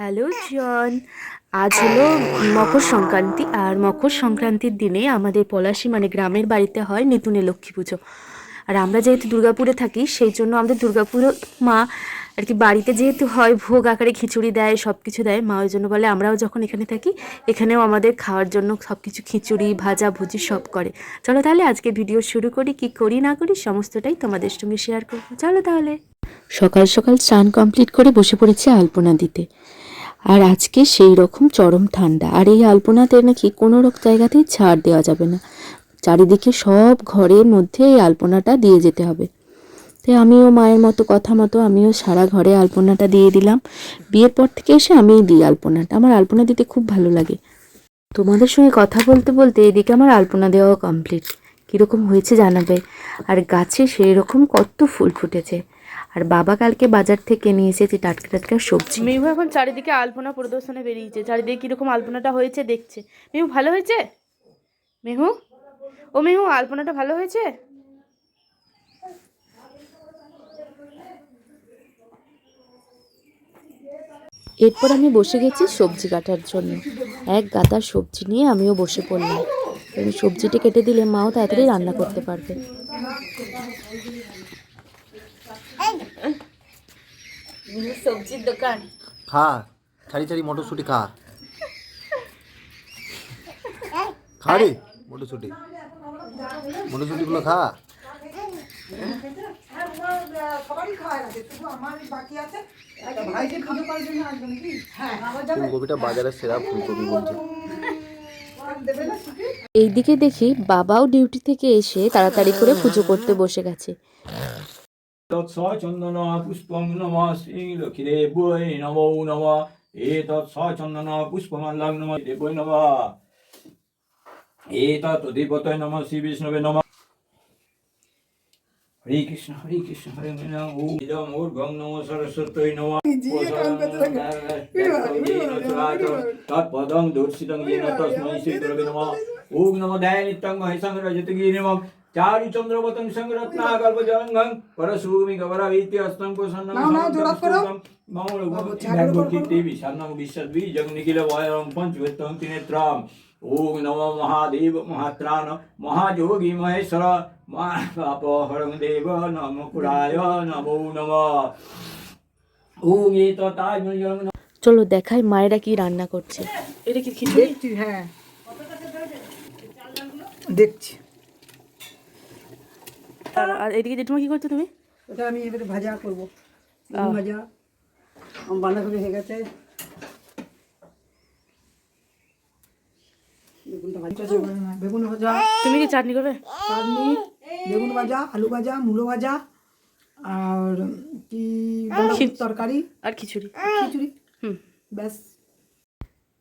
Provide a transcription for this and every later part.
Hello জন আজ হলো মকর সংক্রান্তি, আর মকর সংক্রান্তির দিনে আমাদের পলাশি মানে গ্রামের বাড়িতে হয় নিতুনে লক্ষ্মী পুজো। আর আমরা যেহেতু দুর্গাপুরে থাকি, সেই জন্য আমাদের দুর্গাপুরে মা আর কি বাড়িতে যেহেতু হয়, ভোগ আকারে খিচুড়ি দেয় সব কিছু দেয়, মা ওই জন্য বলে আমরাও যখন এখানে থাকি, এখানেও আমাদের খাওয়ার জন্য সব কিছু খিচুড়ি, ভাজা ভুজি সব করে। চলো তাহলে আজকে ভিডিও শুরু করি, কি করি না করি সমস্তটাই তোমাদের সঙ্গে শেয়ার করব। চলো তাহলে। সকাল সকাল স্নান কমপ্লিট করে বসে পড়েছি আলপনা দিতে। আর আজকে সেই রকম চরম ঠান্ডা। আর এই আলপনাতে নাকি কোনো রকম জায়গাতেই ছাড় দেওয়া যাবে না। চারিদিকে সব ঘরের মধ্যে এই আলপনাটা দিয়ে যেতে হবে। তাই আমিও মায়ের মতো কথা মতো আমিও সারা ঘরে আলপনাটা দিয়ে দিলাম। বিয়ের পর থেকে এসে আমিই দিই আলপনাটা। আমার আলপনা দিতে খুব ভালো লাগে। তোমাদের সঙ্গে কথা বলতে বলতে এদিকে আমার আলপনা দেওয়াও কমপ্লিট কীরকম হয়েছে জানাবে? আর গাছে সেই রকম কত ফুল ফুটেছে। আর বাবা কালকে বাজার থেকে নিয়ে এসেছে টাটকা টাটকা সবজি। মেহু এখন চারিদিকে আলপনা প্রদর্শনে বেরিয়েছে চারিদিকে কীরকম আলপনাটা হয়েছে দেখছে। মেহু ভালো হয়েছে? মেহু? ও মেহু আলপনাটা ভালো হয়েছে? এরপর আমি বসে গেছি সবজি কাটার জন্য। এক গাদা সবজি নিয়ে আমিও বসে পড়লাম। সবজিটা কেটে দিলে মাও তাড়াতাড়ি রান্না করতে পারবে। ফুলকপিটা ফুলকপি এইদিকে দেখি বাবাও ডিউটি থেকে এসে তাড়াতাড়ি করে পুজো করতে বসে গেছে। তৎসচন্দনা পুষ্পং নম শ্রী লক্ষ্মীদেবৈ নম নম এ তৎসচন্দনা পুষ্পমাল্লাং নম দেবৈ নম এ তৎপতয় নম শ্রী বিষ্ণবে নম হরে কৃষ্ণ হরে কৃষ্ণ হরে কৃষ্ণ মূর্ঘং নম সরস্বতী নম তৎপদং দূষিতং তস্মৈ শ্রী নম ওং নম দয়া নিত্যং মহেশং রজতগী নম চারু চন্দ্রবতং সংরত্না কল্প জলঙ্গং পরশুমি গবরাবিত্য অস্তং প্রসন্নং মামল ব্যঙ্গ কীর্তি বিশান্নং বিশ্বদ্বি জগ নিখিল বয়ং পঞ্চভৃত্তং ত্রিনেত্রম ওম নম মহাদেব মহাত্রাণ মহাযোগী মহেশ্বর মহাপাপহরং দেব নম কুড়ায় নমো নম ওম এততায় চলো দেখাই মায়েরা কি রান্না করছে। এটা কি খিচুড়ি? দেখছি হ্যাঁ। দেখছি। আর আর এদিকে জেঠুমা কি করছ তুমি? ওটা আমি এবারে ভাজা করব। ভাজা বাঁধাকপি হয়ে গেছে। বেগুন ভাজা। তুমি কি চাটনি করবে? চাটনি বেগুন ভাজা আলু ভাজা মূলো ভাজা আর কি তরকারি। আর খিচুড়ি। খিচুড়ি। হুম। ব্যাস।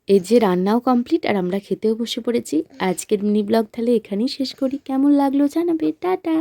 এই যে রান্নাও কমপ্লিট আর আমরা খেতেও বসে পড়েছি। আজকের মিনি ব্লগ তাহলে এখানেই শেষ করি। কেমন লাগল জানাবে? টাটা।